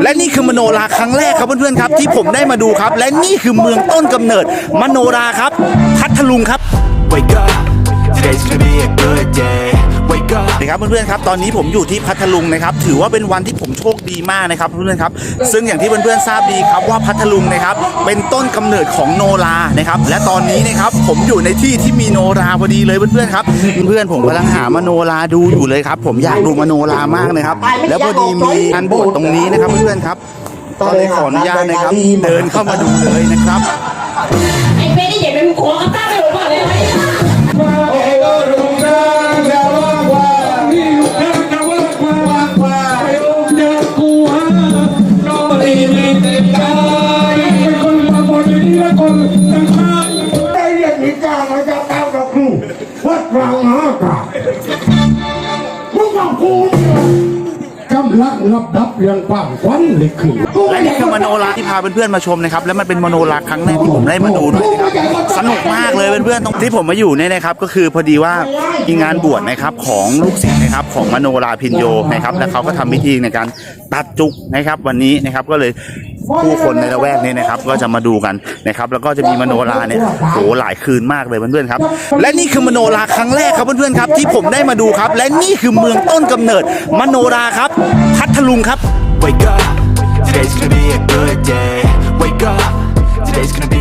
และนี่คือมโนราครั้งแรกครับเพื่อนๆครับ ที่ผมได้มาดูครับ และนี่คือเมืองต้นกำเนิด มโนราครับพัทลุงครับ Wake up, today's gonna be a good นะครับเพื่อนๆครับตอนนี้ผมอยู่ที่พัทลุงนะครับถือว่าเป็นวันที่ผมโชคดีมากนะครับเพื่อนๆครับซึ่งอย่างที่เพื่อนๆทราบดีครับว่าพัทลุงนะครับเป็นต้นกำเนิดของโนรานะครับและตอนนี้นะครับผมอยู่ในที่ที่มีโนราพอดีเลยเพื่อนๆครับเพื่อนๆผมกำลังหามโนราดูอยู่เลยครับผมอยากดูมโนรามากนะครับแล้วพอดีมีงานบสถ์ตรงนี้นะครับเพื่อนๆครับก็เลยขออนุญาตนะครับ เดินเข้ามาดูเลยนะครับ ได้เรียกนิกามาจากเต้ากับครูวัดกลางหากามึงกับกูเนี่ยกำลังรับดับเรื่องความควันเลยขึ้นและนี่คือมโนราที่พาเพื่อนๆมาชมนะครับและมันเป็นมโนราครั้งแรกที่ผมได้มาดูด้วยนะครับสนุกมากเลยเพื่อนๆตรงที่ผมมาอยู่เนี่ยนะครับก็คือพอดีว่ามีงานบวชนะครับของลูกศิษย์นะครับของมโนราพินโยนะครับและเขาก็ทำพิธีในการตัดจุกนะครับวันนี้นะครับก็เลย ผู้คนในละแวกนี้นะครับ ก็จะมาดูกันนะครับ แล้วก็จะมีมโนราเนี่ยโหหลายคืนมากเลยเพื่อนๆครับ และนี่คือมโนราครั้งแรกครับเพื่อนๆครับ ที่ผมได้มาดูครับ และนี่คือเมืองต้นกำเนิด มโนราครับ พัทลุงครับ Wake up, today's gonna be a good day. Wake up, today's gonna be